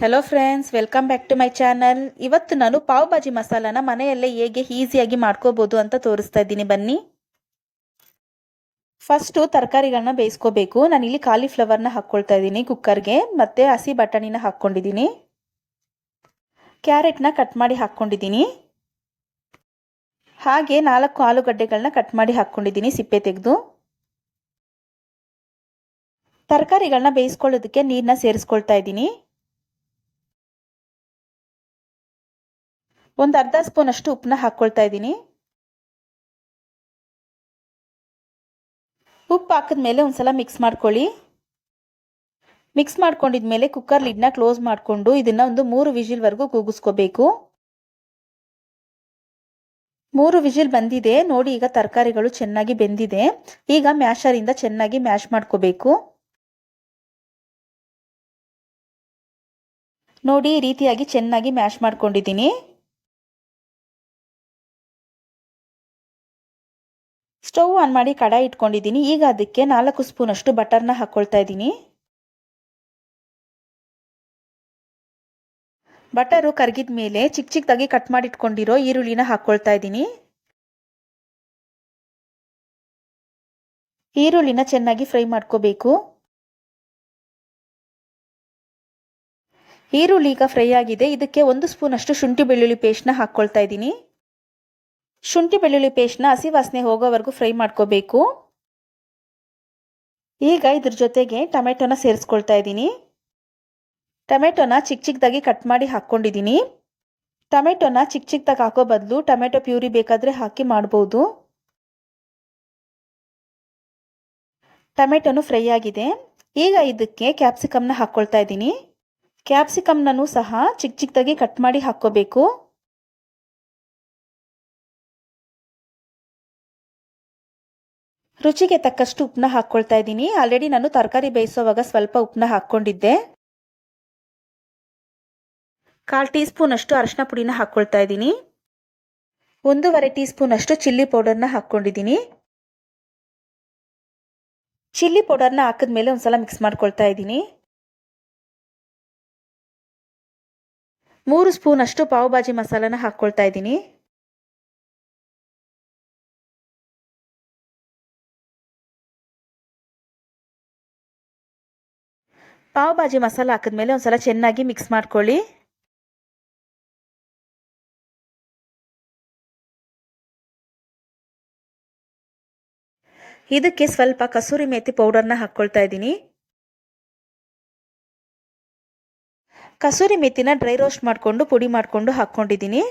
Hello friends welcome back to my channel ಇವತ್ತು ನಾನು ಪಾವ್ ಭಾಜಿ ಮಸಾಲಾನ ಮನೆಯಲ್ಲೇ ಹೇಗೆ ಈಸಿಯಾಗಿ ಮಾಡ್ಕೋಬಹುದು ಅಂತ ತೋರಿಸ್ತಾ ಇದ್ದೀನಿ. ಬನ್ನಿ. ಫಸ್ಟು ತರಕಾರಿಗಳನ್ನ ಬೇಯಿಸ್ಕೋಬೇಕು. ಇಲ್ಲಿ ಕಾಲಿಫ್ಲವರ್ನ ಹಾಕ್ಕೊಳ್ತಾ ಇದ್ದೀನಿ ಕುಕ್ಕರ್ಗೆ ಮತ್ತೆ ಹಸಿ ಬಟಾಣಿನ ಹಾಕ್ಕೊಂಡಿದ್ದೀನಿ. ಕ್ಯಾರೆಟ್ನ ಕಟ್ ಮಾಡಿ ಹಾಕ್ಕೊಂಡಿದ್ದೀನಿ. ಹಾಗೆ ನಾಲ್ಕು ಆಲೂಗಡ್ಡೆಗಳನ್ನ ಕಟ್ ಮಾಡಿ ಹಾಕ್ಕೊಂಡಿದ್ದೀನಿ ಸಿಪ್ಪೆ ತೆಗೆದು. ತರಕಾರಿಗಳನ್ನ ಬೇಯಿಸ್ಕೊಳ್ಳೋದಕ್ಕೆ ನೀರನ್ನ ಸೇರಿಸ್ಕೊಳ್ತಾ ಇದ್ದೀನಿ. ಒಂದು ಅರ್ಧ ಸ್ಪೂನ್ ಅಷ್ಟು ಉಪ್ಪನ್ನ ಹಾಕ್ಕೊಳ್ತಾ ಇದ್ದೀನಿ. ಉಪ್ಪು ಹಾಕಿದ್ಮೇಲೆ ಒಂದ್ಸಲ ಮಿಕ್ಸ್ ಮಾಡ್ಕೊಳ್ಳಿ. ಮಿಕ್ಸ್ ಮಾಡ್ಕೊಂಡಿದ್ಮೇಲೆ ಕುಕ್ಕರ್ ಲಿಡ್ನ ಕ್ಲೋಸ್ ಮಾಡಿಕೊಂಡು ಇದನ್ನ ಒಂದು ಮೂರು ವಿಜಿಲ್ವರೆಗೂ ಕೂಗಿಸ್ಕೋಬೇಕು. ಮೂರು ವಿಜಿಲ್ ಬಂದಿದೆ, ನೋಡಿ ಈಗ ತರಕಾರಿಗಳು ಚೆನ್ನಾಗಿ ಬೆಂದಿದೆ. ಈಗ ಮ್ಯಾಶರಿಂದ ಚೆನ್ನಾಗಿ ಮ್ಯಾಶ್ ಮಾಡ್ಕೋಬೇಕು. ನೋಡಿ ಈ ರೀತಿಯಾಗಿ ಚೆನ್ನಾಗಿ ಮ್ಯಾಶ್ ಮಾಡ್ಕೊಂಡಿದ್ದೀನಿ. ಸ್ಟವ್ ಆನ್ ಮಾಡಿ ಕಡಾಯಿ ಇಟ್ಕೊಂಡಿದ್ದೀನಿ. ಈಗ ಅದಕ್ಕೆ ನಾಲ್ಕು ಸ್ಪೂನ್ ಅಷ್ಟು ಬಟರ್ನ ಹಾಕ್ಕೊಳ್ತಾ ಇದ್ದೀನಿ. ಬಟರು ಕರಗಿದ ಮೇಲೆ ಚಿಕ್ಕ ಚಿಕ್ಕದಾಗಿ ಕಟ್ ಮಾಡಿ ಇಟ್ಕೊಂಡಿರೋ ಈರುಳ್ಳಿನ ಹಾಕ್ಕೊಳ್ತಾ ಇದ್ದೀನಿ. ಈರುಳ್ಳಿನ ಚೆನ್ನಾಗಿ ಫ್ರೈ ಮಾಡ್ಕೋಬೇಕು. ಈರುಳ್ಳಿ ಈಗ ಫ್ರೈ ಆಗಿದೆ. ಇದಕ್ಕೆ ಒಂದು ಸ್ಪೂನ್ ಅಷ್ಟು ಶುಂಠಿ ಬೆಳ್ಳುಳ್ಳಿ ಪೇಸ್ಟ್ನ ಹಾಕ್ಕೊಳ್ತಾ ಇದ್ದೀನಿ. ಶುಂಠಿ ಬೆಳ್ಳುಳ್ಳಿ ಪೇಸ್ಟ್ನ ಹಸಿ ವಾಸನೆ ಹೋಗೋವರೆಗೂ ಫ್ರೈ ಮಾಡ್ಕೋಬೇಕು. ಈಗ ಇದ್ರ ಜೊತೆಗೆ ಟೊಮೆಟೊನ ಸೇರಿಸ್ಕೊಳ್ತಾ ಇದ್ದೀನಿ. ಟೊಮೆಟೊನ ಚಿಕ್ಕ ಚಿಕ್ಕದಾಗಿ ಕಟ್ ಮಾಡಿ ಹಾಕ್ಕೊಂಡಿದ್ದೀನಿ. ಟೊಮೆಟೊನ ಚಿಕ್ಕ ಚಿಕ್ಕದಾಗಿ ಹಾಕೋ ಬದಲು ಟೊಮೆಟೊ ಪ್ಯೂರಿ ಬೇಕಾದರೆ ಹಾಕಿ ಮಾಡ್ಬೋದು. ಟೊಮೆಟೊನು ಫ್ರೈ ಆಗಿದೆ. ಈಗ ಇದಕ್ಕೆ ಕ್ಯಾಪ್ಸಿಕಮ್ನ ಹಾಕ್ಕೊಳ್ತಾ ಇದ್ದೀನಿ. ಕ್ಯಾಪ್ಸಿಕಮ್ನೂ ಸಹ ಚಿಕ್ಕ ಚಿಕ್ಕದಾಗಿ ಕಟ್ ಮಾಡಿ ಹಾಕ್ಕೋಬೇಕು. ರುಚಿಗೆ ತಕ್ಕಷ್ಟು ಉಪ್ಪನ್ನ ಹಾಕ್ಕೊಳ್ತಾ ಇದ್ದೀನಿ. ಆಲ್ರೆಡಿ ನಾನು ತರಕಾರಿ ಬೇಯಿಸೋವಾಗ ಸ್ವಲ್ಪ ಉಪ್ಪನ್ನ ಹಾಕ್ಕೊಂಡಿದ್ದೆ. ಕಾಲು ಟೀ ಸ್ಪೂನ್ ಅಷ್ಟು ಅರಶಿನ ಪುಡಿನ ಹಾಕ್ಕೊಳ್ತಾ ಇದ್ದೀನಿ. ಒಂದೂವರೆ ಟೀ ಸ್ಪೂನ್ ಅಷ್ಟು ಚಿಲ್ಲಿ ಪೌಡರ್ನ ಹಾಕ್ಕೊಂಡಿದ್ದೀನಿ. ಚಿಲ್ಲಿ ಪೌಡರ್ನ ಹಾಕಿದ್ಮೇಲೆ ಒಂದ್ಸಲ ಮಿಕ್ಸ್ ಮಾಡ್ಕೊಳ್ತಾ ಇದ್ದೀನಿ. ಮೂರು ಸ್ಪೂನ್ ಅಷ್ಟು ಪಾವ್ ಭಾಜಿ ಮಸಾಲನ ಹಾಕ್ಕೊಳ್ತಾ ಇದ್ದೀನಿ. ಪಾವ್ ಭಾಜಿ ಮಸಾಲ ಹಾಕಿದ್ಮೇಲೆ ಒಂದ್ಸಲ ಚೆನ್ನಾಗಿ ಮಿಕ್ಸ್ ಮಾಡ್ಕೊಳ್ಳಿ. ಇದಕ್ಕೆ ಸ್ವಲ್ಪ ಕಸೂರಿ ಮೇಥಿ ಪೌಡರ್ನ ಹಾಕ್ಕೊಳ್ತಾ ಇದ್ದೀನಿ. ಕಸೂರಿ ಮೇಥಿನ ಡ್ರೈ ರೋಸ್ಟ್ ಮಾಡಿಕೊಂಡು ಪುಡಿ ಮಾಡಿಕೊಂಡು ಹಾಕ್ಕೊಂಡಿದ್ದೀನಿ.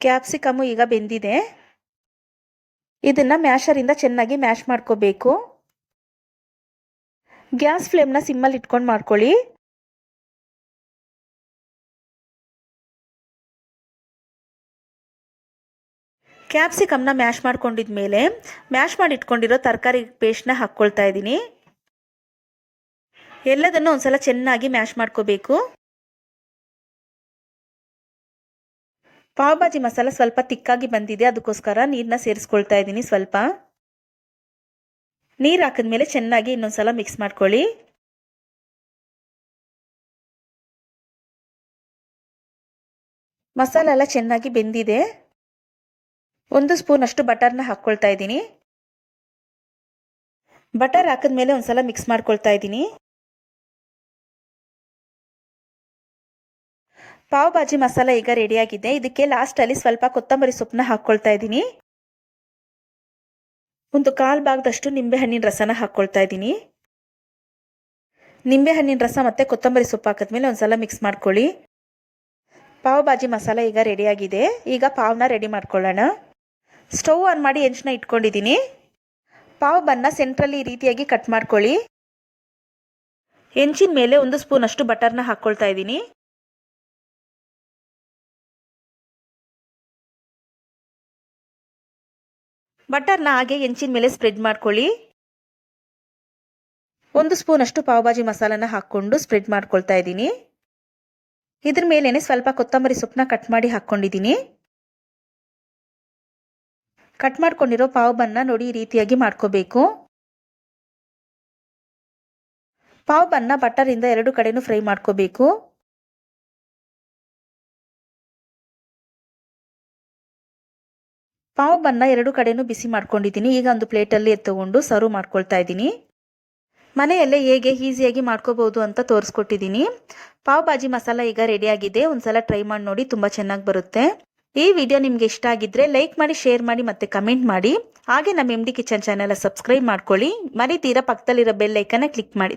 ಕ್ಯಾಪ್ಸಿಕಮು ಈಗ ಬೆಂದಿದೆ. ಇದನ್ನು ಮ್ಯಾಶರಿಂದ ಚೆನ್ನಾಗಿ ಮ್ಯಾಶ್ ಮಾಡ್ಕೋಬೇಕು. ಗ್ಯಾಸ್ ಫ್ಲೇಮ್ನ ಸಿಮ್ಮಲ್ಲಿ ಇಟ್ಕೊಂಡು ಮಾಡ್ಕೊಳ್ಳಿ. ಕ್ಯಾಪ್ಸಿಕಮ್ನ ಮ್ಯಾಶ್ ಮಾಡ್ಕೊಂಡಿದ್ಮೇಲೆ ಮ್ಯಾಶ್ ಮಾಡಿ ಇಟ್ಕೊಂಡಿರೋ ತರಕಾರಿ ಪೇಸ್ಟ್ನ ಹಾಕ್ಕೊಳ್ತಾ ಇದ್ದೀನಿ. ಎಲ್ಲದನ್ನು ಒಂದ್ಸಲ ಚೆನ್ನಾಗಿ ಮ್ಯಾಶ್ ಮಾಡ್ಕೋಬೇಕು. ಪಾವ್ ಭಾಜಿ ಮಸಾಲ ಸ್ವಲ್ಪ ತಿಕ್ಕಾಗಿ ಬಂದಿದೆ, ಅದಕ್ಕೋಸ್ಕರ ನೀರನ್ನ ಸೇರಿಸ್ಕೊಳ್ತಾ ಇದ್ದೀನಿ ಸ್ವಲ್ಪ. ನೀರು ಹಾಕಿದ್ಮೇಲೆ ಚೆನ್ನಾಗಿ ಇನ್ನೊಂದ್ಸಲ ಮಿಕ್ಸ್ ಮಾಡ್ಕೊಳ್ಳಿ. ಮಸಾಲ ಎಲ್ಲ ಚೆನ್ನಾಗಿ ಬೆಂದಿದೆ. ಒಂದು ಸ್ಪೂನ್ ಅಷ್ಟು ಬಟರ್ನ ಹಾಕ್ಕೊಳ್ತಾ ಇದ್ದೀನಿ. ಬಟರ್ ಹಾಕಿದ್ಮೇಲೆ ಒಂದ್ಸಲ ಮಿಕ್ಸ್ ಮಾಡ್ಕೊಳ್ತಾ ಇದ್ದೀನಿ. ಪಾವ್ ಭಾಜಿ ಮಸಾಲ ಈಗ ರೆಡಿಯಾಗಿದೆ. ಇದಕ್ಕೆ ಲಾಸ್ಟಲ್ಲಿ ಸ್ವಲ್ಪ ಕೊತ್ತಂಬರಿ ಸೊಪ್ಪನ್ನ ಹಾಕ್ಕೊಳ್ತಾ ಇದ್ದೀನಿ. ಒಂದು ಕಾಲು ಭಾಗದಷ್ಟು ನಿಂಬೆಹಣ್ಣಿನ ರಸನ ಹಾಕ್ಕೊಳ್ತಾ ಇದ್ದೀನಿ. ನಿಂಬೆಹಣ್ಣಿನ ರಸ ಮತ್ತು ಕೊತ್ತಂಬರಿ ಸೊಪ್ಪು ಹಾಕಿದ್ಮೇಲೆ ಒಂದ್ಸಲ ಮಿಕ್ಸ್ ಮಾಡ್ಕೊಳ್ಳಿ. ಪಾವ್ ಭಾಜಿ ಮಸಾಲ ಈಗ ರೆಡಿಯಾಗಿದೆ. ಈಗ ಪಾವ್ನ ರೆಡಿ ಮಾಡ್ಕೊಳ್ಳೋಣ. ಸ್ಟವ್ ಆನ್ ಮಾಡಿ ಹೆಂಚನ್ನ ಇಟ್ಕೊಂಡಿದ್ದೀನಿ. ಪಾವ್ ಬನ್ನ ಸೆಂಟ್ರಲ್ಲಿ ಈ ರೀತಿಯಾಗಿ ಕಟ್ ಮಾಡ್ಕೊಳ್ಳಿ. ಹೆಂಚಿನ ಮೇಲೆ ಒಂದು ಸ್ಪೂನಷ್ಟು ಬಟರ್ನ ಹಾಕ್ಕೊಳ್ತಾ ಇದ್ದೀನಿ. ಬಟರ್ನ ಹಾಗೆ ಹೆಂಚಿನ ಮೇಲೆ ಸ್ಪ್ರೆಡ್ ಮಾಡ್ಕೊಳ್ಳಿ. ಒಂದು ಸ್ಪೂನ್ ಅಷ್ಟು ಪಾವ್ಭಾಜಿ ಮಸಾಲನ ಹಾಕ್ಕೊಂಡು ಸ್ಪ್ರೆಡ್ ಮಾಡ್ಕೊಳ್ತಾ ಇದ್ದೀನಿ. ಇದ್ರ ಮೇಲೇ ಸ್ವಲ್ಪ ಕೊತ್ತಂಬರಿ ಸೊಪ್ಪನ್ನ ಕಟ್ ಮಾಡಿ ಹಾಕ್ಕೊಂಡಿದ್ದೀನಿ. ಕಟ್ ಮಾಡ್ಕೊಂಡಿರೋ ಪಾವ್ ಬನ್ನ ನೋಡಿ ಈ ರೀತಿಯಾಗಿ ಮಾಡ್ಕೋಬೇಕು. ಪಾವ್ ಬನ್ನ ಬಟರಿಂದ ಎರಡು ಕಡೆನೂ ಫ್ರೈ ಮಾಡ್ಕೋಬೇಕು. ಪಾವ್ ಬನ್ನ ಎರಡು ಕಡೆನೂ ಬಿಸಿ ಮಾಡ್ಕೊಂಡಿದ್ದೀನಿ. ಈಗ ಒಂದು ಪ್ಲೇಟಲ್ಲಿ ಎತ್ತಗೊಂಡು ಸರ್ವ್ ಮಾಡ್ಕೊಳ್ತಾ ಇದ್ದೀನಿ. ಮನೆಯಲ್ಲೇ ಹೇಗೆ ಈಸಿಯಾಗಿ ಮಾಡ್ಕೋಬಹುದು ಅಂತ ತೋರಿಸ್ಕೊಟ್ಟಿದ್ದೀನಿ. ಪಾವ್ ಭಾಜಿ ಮಸಾಲ ಈಗ ರೆಡಿಯಾಗಿದೆ ಒಂದ್ಸಲ ಟ್ರೈ ಮಾಡಿ ನೋಡಿ, ತುಂಬ ಚೆನ್ನಾಗಿ ಬರುತ್ತೆ. ಈ ವಿಡಿಯೋ ನಿಮಗೆ ಇಷ್ಟ ಆಗಿದ್ರೆ ಲೈಕ್ ಮಾಡಿ ಶೇರ್ ಮಾಡಿ ಮತ್ತೆ ಕಮೆಂಟ್ ಮಾಡಿ. ಹಾಗೆ ನಮ್ಮ M D kitchen channel subscribe ಮಾಡ್ಕೊಳ್ಳಿ. ಮರಿತೀರಾ ಪಕ್ಕದಲ್ಲಿರೋ ಬೆಲ್ ಐಕನ್ನ ಕ್ಲಿಕ್ ಮಾಡಿ.